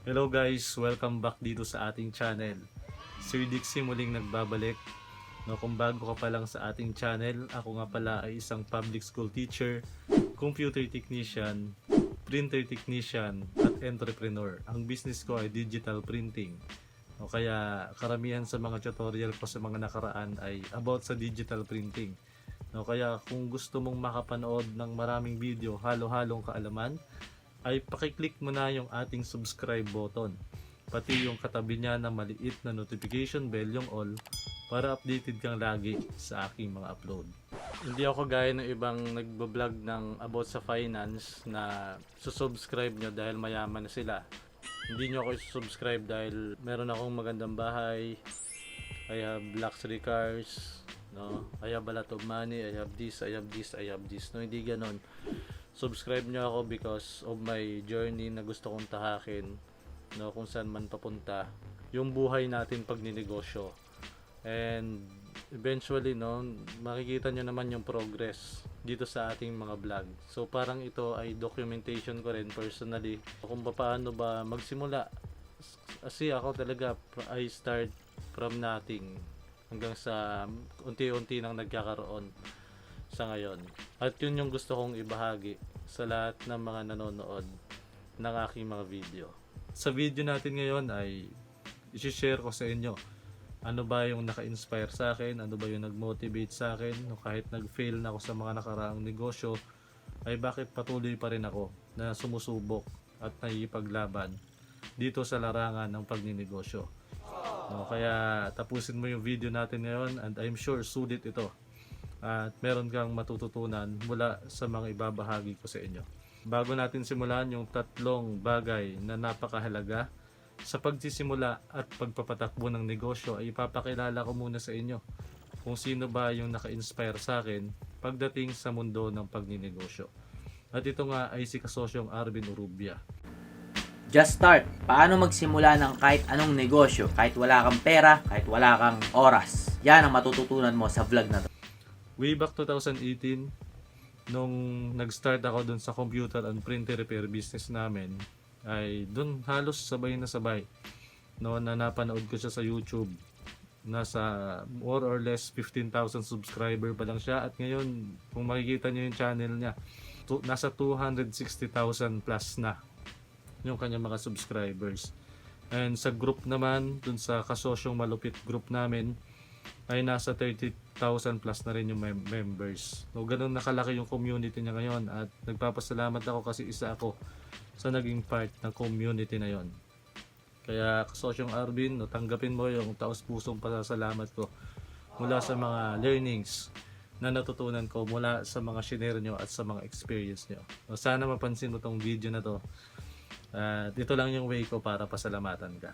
Hello guys, welcome back dito sa ating channel. Sir Dixie muling nagbabalik. No, kung bago ka pa lang sa ating channel, ako nga pala ay isang public school teacher, computer technician, printer technician, at entrepreneur. Ang business ko ay digital printing. O kaya karamihan sa mga tutorial ko sa mga nakaraan ay about sa digital printing. No, kaya kung gusto mong makapanood ng maraming video, halo-halong kaalaman, ay pakiclick mo na yung ating subscribe button. Pati yung katabi niya na maliit na notification bell yung all para updated kang lagi sa aking mga upload. Hindi ako gaya ng ibang nagbablog ng about sa finance na susubscribe nyo dahil mayaman na sila. Hindi nyo ako subscribe dahil meron akong magandang bahay, I have luxury cars, no? I have a lot of money, I have this, I have this, I have this. No, hindi ganon subscribe nyo ako because of my journey na gusto kong tahakin no kung saan man papunta yung buhay natin pag ninegosyo. And eventually no makikita nyo naman yung progress dito sa ating mga vlog. So parang ito ay documentation ko rin personally kung paano ba magsimula. Kasi ako talaga I start from nothing hanggang sa unti-unti nang nagkakaroon sa ngayon. At yun yung gusto kong ibahagi sa lahat ng mga nanonood ng aking mga video. Sa video natin ngayon ay isi-share ko sa inyo ano ba yung naka-inspire sa akin, ano ba yung nag-motivate sa akin, no, kahit nag-fail na ako sa mga nakaraang negosyo, ay bakit patuloy pa rin ako na sumusubok at naipaglaban dito sa larangan ng pagninegosyo. No, kaya tapusin mo yung video natin ngayon and I'm sure sulit ito at meron kang matututunan mula sa mga ibabahagi ko sa inyo. Bago natin simulan yung tatlong bagay na napakahalaga sa pagsisimula at pagpapatakbo ng negosyo ay ipapakilala ko muna sa inyo kung sino ba yung naka-inspire sa akin pagdating sa mundo ng pagninegosyo. At ito nga ay si kasosyong Arvin Urubia. Just start. Paano magsimula ng kahit anong negosyo, kahit wala kang pera, kahit wala kang oras. Yan ang matututunan mo sa vlog na to. Way back 2018 nung nag-start ako dun sa computer and printer repair business namin ay dun halos sabay na sabay no na napanood ko siya sa YouTube. Nasa more or less 15,000 subscriber pa lang siya. At ngayon kung makikita niyo yung channel niya to, nasa 260,000 plus na yung kanyang mga subscribers. And sa group naman dun sa kasosyong malupit group namin ay nasa 30,000 plus na rin yung mem- members. So, ganun nakalaki yung community niya ngayon at nagpapasalamat ako kasi isa ako sa naging part ng community na yon. Kaya kasosyong Arvin, no, tanggapin mo yung taos pusong pasasalamat ko mula sa mga learnings na natutunan ko mula sa mga shinare nyo at sa mga experience nyo. So, sana mapansin mo tong video na to. At ito lang yung way ko para pasalamatan ka.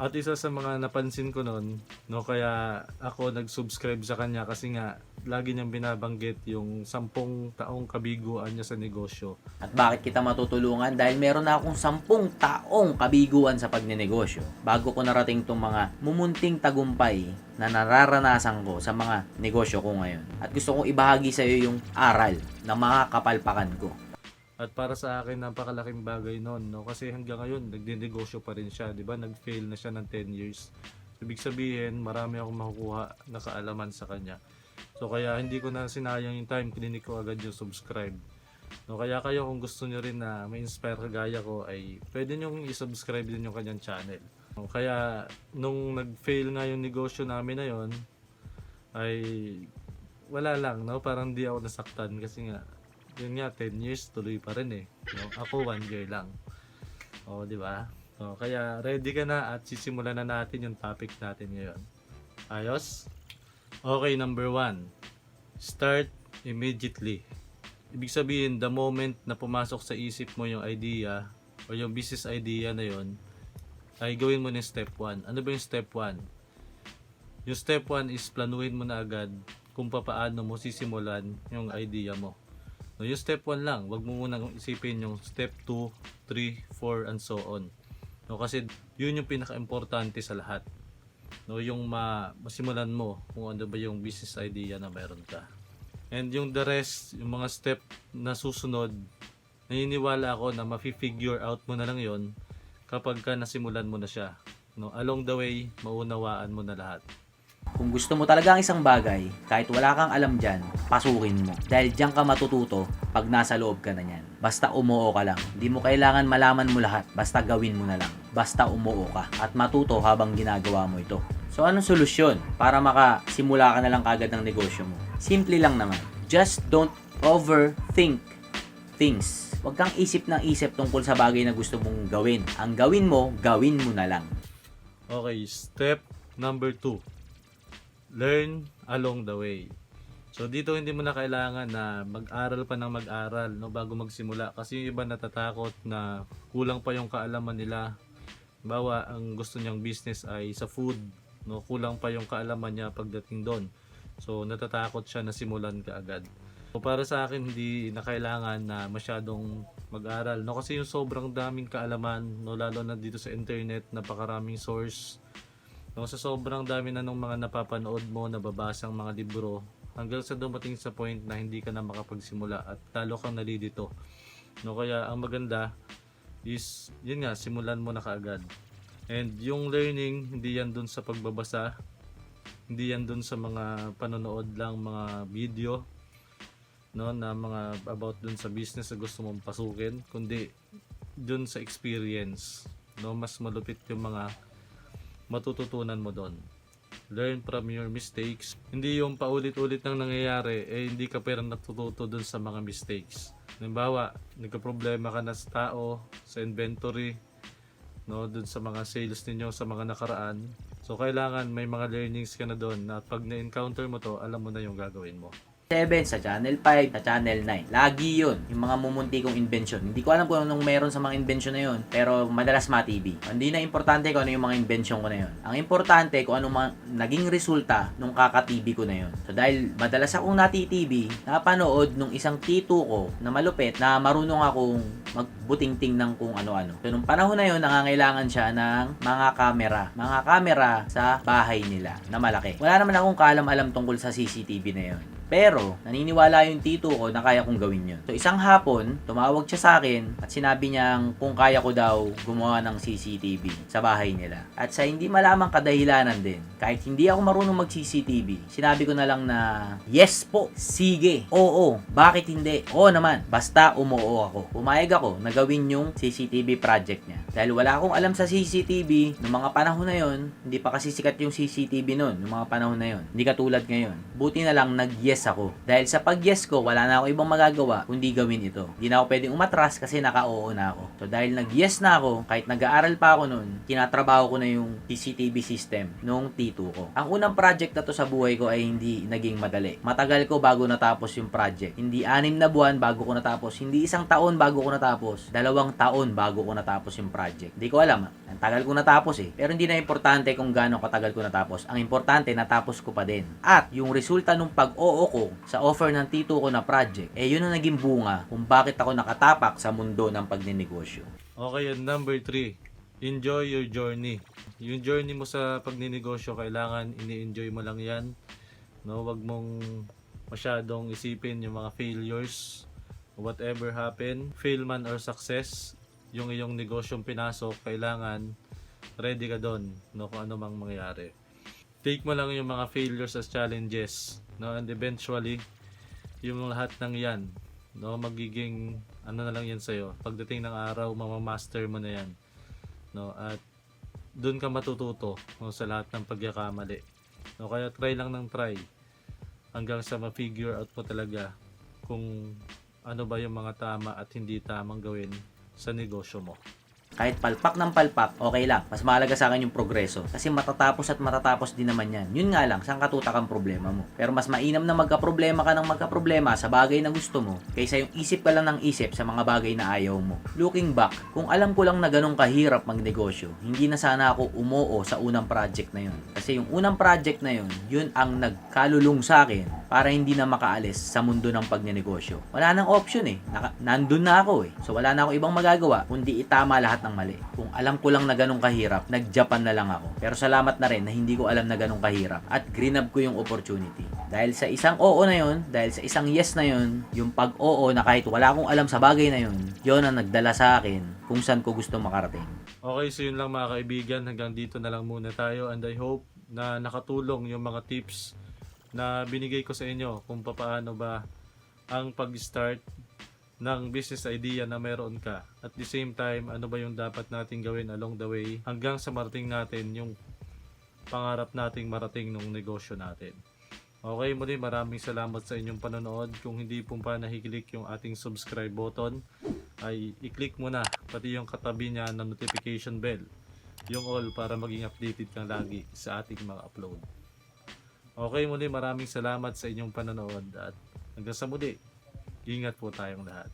At isa sa mga napansin ko noon, no, kaya ako nag-subscribe sa kanya kasi nga lagi niyang binabanggit yung sampung taong kabiguan niya sa negosyo. At bakit kita matutulungan? Dahil meron na akong sampung taong kabiguan sa pagnenegosyo. Bago ko narating tong mga mumunting tagumpay na nararanasan ko sa mga negosyo ko ngayon. At gusto kong ibahagi sa iyo yung aral na mga kapalpakan ko. At para sa akin, napakalaking bagay noon, no? Kasi hanggang ngayon, nagdinegosyo pa rin siya, di ba? Nag-fail na siya ng 10 years. Ibig sabihin, marami akong makukuha na kaalaman sa kanya. So, kaya hindi ko na sinayang yung time, klinik ko agad yung subscribe. No, kaya kayo kung gusto nyo rin na ma-inspire kagaya ko, ay pwede nyo i-subscribe din yung kanyang channel. No, kaya, nung nag-fail nga yung negosyo namin na yon ay wala lang, no? Parang di ako nasaktan kasi nga, yun nga 10 years tuloy pa rin eh. No? ako 1 year lang. O di ba? So, kaya ready ka na at sisimulan na natin yung topic natin ngayon. Ayos? Okay number 1 start immediately. Ibig sabihin the moment na pumasok sa isip mo yung idea o yung business idea na yon ay gawin mo na step 1 ano ba yung step 1 yung step 1 is planuhin mo na agad kung papaano mo sisimulan yung idea mo No, yung step 1 lang, wag mo munang isipin yung step 2, 3, 4, and so on. No, kasi yun yung pinaka-importante sa lahat. No, yung ma masimulan mo kung ano ba yung business idea na meron ka. And yung the rest, yung mga step na susunod, naniniwala ako na mafi-figure out mo na lang yon kapag ka nasimulan mo na siya. No, along the way, maunawaan mo na lahat. Kung gusto mo talaga ang isang bagay, kahit wala kang alam dyan, pasukin mo. Dahil dyan ka matututo pag nasa loob ka na yan. Basta umuo ka lang. Hindi mo kailangan malaman mo lahat. Basta gawin mo na lang. Basta umuo ka. At matuto habang ginagawa mo ito. So anong solusyon para makasimula ka na lang kagad ng negosyo mo? Simple lang naman. Just don't overthink things. Huwag kang isip ng isip tungkol sa bagay na gusto mong gawin. Ang gawin mo, gawin mo na lang. Okay, step number 2. Learn along the way. So dito hindi mo na kailangan na mag-aral pa ng mag-aral no bago magsimula kasi yung iba natatakot na kulang pa yung kaalaman nila. Bawa ang gusto niyang business ay sa food, no kulang pa yung kaalaman niya pagdating doon. So natatakot siya na simulan ka agad. So para sa akin hindi na kailangan na masyadong mag-aral no kasi yung sobrang daming kaalaman no lalo na dito sa internet napakaraming source no sa sobrang dami na nung mga napapanood mo nababasang mga libro hanggang sa dumating sa point na hindi ka na makapagsimula at talo kang nalilito. No kaya ang maganda is yun nga simulan mo na kaagad. And yung learning hindi yan dun sa pagbabasa hindi yan dun sa mga panonood lang mga video no na mga about dun sa business na gusto mong pasukin kundi dun sa experience. No mas malupit yung mga matututunan mo doon. Learn from your mistakes. Hindi yung paulit-ulit nang nangyayari eh hindi ka pero natututo dun sa mga mistakes. Halimbawa nagka-problema ka na sa tao sa inventory no dun sa mga sales ninyo sa mga nakaraan. So kailangan may mga learnings ka na doon na pag na-encounter mo to alam mo na yung gagawin mo 7, sa Channel 5, sa Channel 9. Lagi yun, yung mga mumunti kong invention. Hindi ko alam kung anong meron sa mga invention na yun, pero madalas ma-TV. Hindi na importante kung ano yung mga invention ko na yun. Ang importante kung ano mga naging resulta nung kaka-TV ko na yun. So dahil madalas akong nati-TV, napanood nung isang tito ko na malupit na marunong akong magbutingting ng kung ano-ano. So nung panahon na yun, nangangailangan siya ng mga camera. Mga camera sa bahay nila na malaki. Wala naman akong kaalam-alam tungkol sa CCTV na yun. Pero, naniniwala yung tito ko na kaya kong gawin yun. So, isang hapon, tumawag siya sa akin at sinabi niyang kung kaya ko daw gumawa ng CCTV sa bahay nila. At sa hindi malamang kadahilanan din, kahit hindi ako marunong mag-CCTV, sinabi ko na lang na, yes po, sige, oo, bakit hindi? Oo naman, basta umuo ako. Pumayag ako na gawin yung CCTV project niya. Dahil wala akong alam sa CCTV, noong mga panahon na yon, hindi pa kasi sikat yung CCTV noon, noong mga panahon na yon. Hindi katulad ngayon. Buti na lang nag-yes ako. Dahil sa pag-yes ko, wala na ako ibang magagawa kundi gawin ito. Hindi na ako pwedeng umatras kasi naka-oo na ako. So dahil nag-yes na ako, kahit nag-aaral pa ako noon, tinatrabaho ko na yung CCTV system nung tito ko. Ang unang project na to sa buhay ko ay hindi naging madali. Matagal ko bago natapos yung project. Hindi anim na buwan bago ko natapos. Hindi isang taon bago ko natapos. Dalawang taon bago ko natapos yung project. Hindi ko alam. Ang tagal ko natapos eh. Pero hindi na importante kung gaano katagal ko natapos. Ang importante, natapos ko pa din. At yung resulta nung pag-oo ko sa offer ng tito ko na project, eh yun ang naging bunga kung bakit ako nakatapak sa mundo ng pagninegosyo. Okay, and number 3, enjoy your journey. Yung journey mo sa pagninegosyo, kailangan ini-enjoy mo lang yan. No, wag mong masyadong isipin yung mga failures. Whatever happen, fail man or success, yung iyong negosyong pinasok, kailangan ready ka doon, no, kung ano mang mangyari. Take mo lang yung mga failures as challenges, no, and eventually, yung lahat ng yan, no, magiging ano na lang yan sa'yo. Pagdating ng araw, mamamaster mo na yan. No, at doon ka matututo no, sa lahat ng pagkakamali. No, kaya try lang ng try hanggang sa ma-figure out mo talaga kung ano ba yung mga tama at hindi tamang gawin sa negosyo mo. Kahit palpak ng palpak, okay lang. Mas mahalaga sa akin yung progreso. Kasi matatapos at matatapos din naman yan. Yun nga lang, saan katutak ang problema mo. Pero mas mainam na magka-problema ka ng magka-problema sa bagay na gusto mo, kaysa yung isip ka lang ng isip sa mga bagay na ayaw mo. Looking back, kung alam ko lang na ganun kahirap magnegosyo, hindi na sana ako umuo sa unang project na yun. Kasi yung unang project na yun, yun ang nagkalulong sa akin para hindi na makaalis sa mundo ng pagnenegosyo. Wala nang option eh. Naka, nandun na ako eh. So wala na ako ibang magagawa kundi itama lahat ng mali. Kung alam ko lang na ganun kahirap, nag-Japan na lang ako. Pero salamat na rin na hindi ko alam na ganun kahirap at grinab ko yung opportunity. Dahil sa isang oo na yun, dahil sa isang yes na yun, yung pag-oo na kahit wala akong alam sa bagay na yun, yun ang nagdala sa akin kung saan ko gusto makarating. Okay, so yun lang mga kaibigan. Hanggang dito na lang muna tayo and I hope na nakatulong yung mga tips na binigay ko sa inyo kung paano ba ang pag-start ng business idea na meron ka. At the same time, ano ba yung dapat nating gawin along the way hanggang sa marating natin yung pangarap nating marating ng negosyo natin. Okay, muli maraming salamat sa inyong panonood. Kung hindi po pa nahikilik yung ating subscribe button, ay i-click mo na pati yung katabi niya ng notification bell yung all para maging updated kang lagi sa ating mga upload okay muli maraming salamat sa inyong panonood at hanggang sa muli ingat po tayong lahat